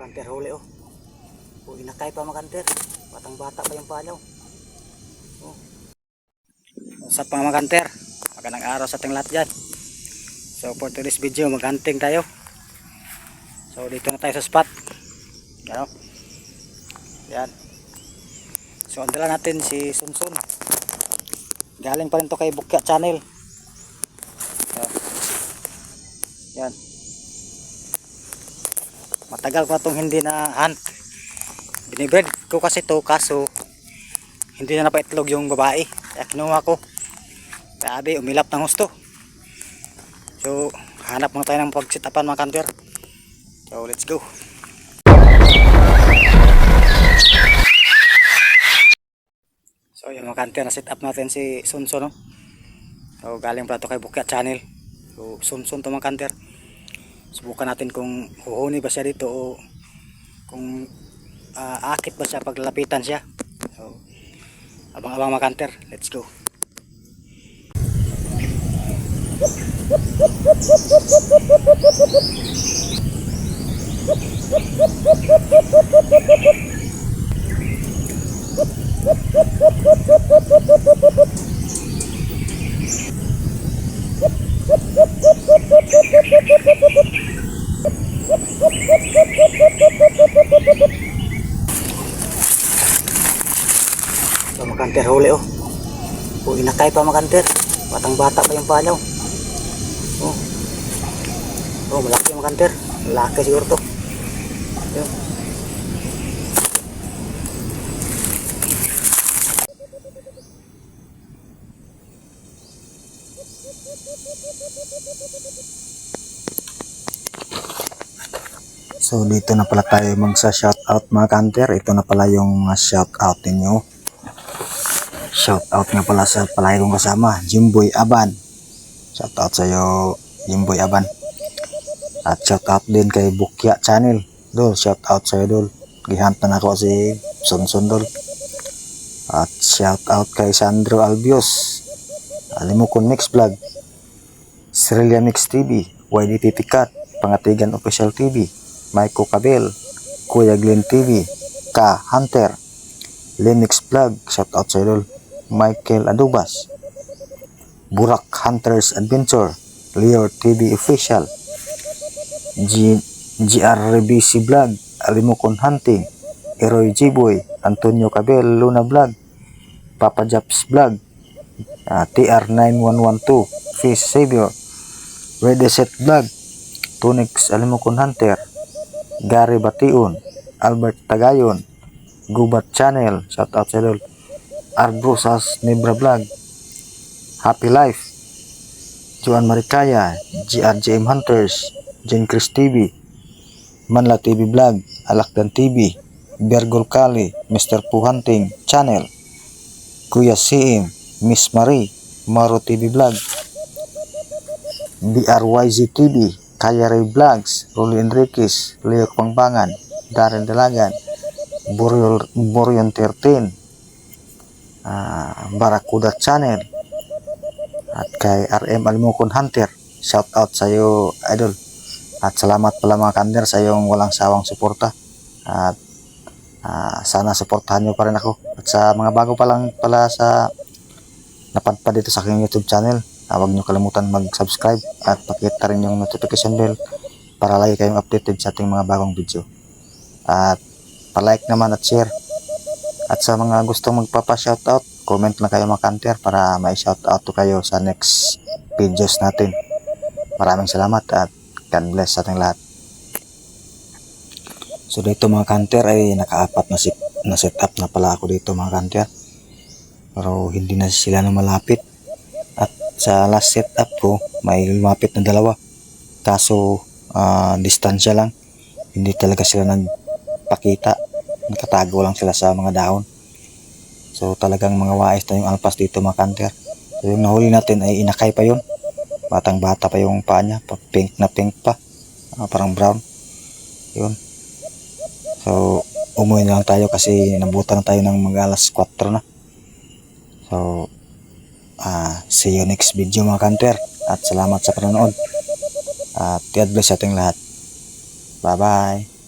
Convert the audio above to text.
kanter huli oh. O inakay pa mga kanter. Batang bata pa yung palaw. Oh. Sa pa mga kanter. Magandang araw sa ating lahat dyan. So for today's video maghunting tayo. So dito na tayo sa spot. Ano? Yan. So ang dala natin si Sunsun. Galing pa rin to kay Bukya Channel. So, yan. Matagal ko itong hindi na hunt. Binibred ko kasi to kaso hindi na napaitlog yung babae. Kaya kinuha ko. Grabe, umilap ng gusto. So, hanap muna tayo ng pagsitapan mga kanter. So, let's go. So, yung mga kanter na set up natin si Sunso, no? So, galing pala to kay Bukya Channel. So, Sunsun to mga kanter. Subukan natin kung huhuni ba siya dito o kung ah, akit ba siya paglalapitan siya. So, abang-abang mga kanter. Let's go. So, mga kanter huli oh. O inakay pa mga kanter. Batang bata pa yung palaw. Oh. Oh, malaki mga kanter. Malaki siguro to. Yun. So dito na pala tayo magsa shoutout mga kanter. Ito na pala yung mga shoutout ninyo. Shoutout nga pala sa palagi kong kasama, Jimboy Aban. Shoutout sa iyo, Jimboy Aban. At shoutout din kay Bukya Channel. Dol, shoutout sa iyo Dol. Gihant na ako si Sonson Dol. At shoutout kay Sandro Albios. Kung Mix Vlog. Srilia Mix TV, YDT Tikat, Pangatigan Official TV, Maiko Kabel, Kuya Glenn TV, Ka Hunter, Linux Vlog, shout out sa idol, Michael Adubas, Burak Hunters Adventure, Leo TV Official, G GRBC Vlog, Alimukon Hunting, Eroy Jiboy, Antonio Cabel, Luna Vlog, Papa Japs Vlog, ah, TR9112, Fish Savior, Redeset Vlog, Tunix Alimukon Hunter, Gary Bation, Albert Tagayon, Gubat Channel, shout out sa Arbrosas Nebra Vlog, Happy Life, Juan Maricaya, GRJM Hunters, Jen Chris TV, Manla TV Vlog, Alakdan TV, Bergol Kali, Mr. Pu Hunting Channel, Kuya Siim, Miss Marie, Maro TV Vlog, BRYZ TV, Kaya Ray Vlogs, Rolly Enriquez, Leo Pangbangan, Darren Boriol, Borion 13, ah, Barakuda Channel, at kay RM Alimukon Hunter. Shout out sa iyo, idol. At salamat pala mga kander sa iyong walang sawang suporta. At ah, sana suportahan niyo pa rin ako. At sa mga bago pa lang pala sa napadpad dito sa aking YouTube channel, ah, huwag niyo kalimutan mag-subscribe at pakita rin yung notification bell para lagi kayong updated sa ating mga bagong video. At palike naman at share. At sa mga gustong magpapa-shoutout, comment lang kayo mga kanter para may shoutout to kayo sa next videos natin. Maraming salamat at God bless sa ating lahat. So dito mga kanter ay nakaapat na, sit, na setup na pala ako dito mga kanter. Pero hindi na sila na malapit. At sa last setup ko, may lumapit na dalawa. Kaso ah, distansya lang. Hindi talaga sila nagpakita. Nakatago lang sila sa mga dahon. So talagang mga wais na yung alpas dito mga kanter. So yung nahuli natin ay inakay pa yun. Batang bata pa yung paa niya. Pink na pink pa. Ah, parang brown. Yun. So umuwi na lang tayo kasi nabutan na tayo ng mga alas 4 na. So ah see you next video mga kanter. At salamat sa panonood. At God bless ating lahat. Bye bye.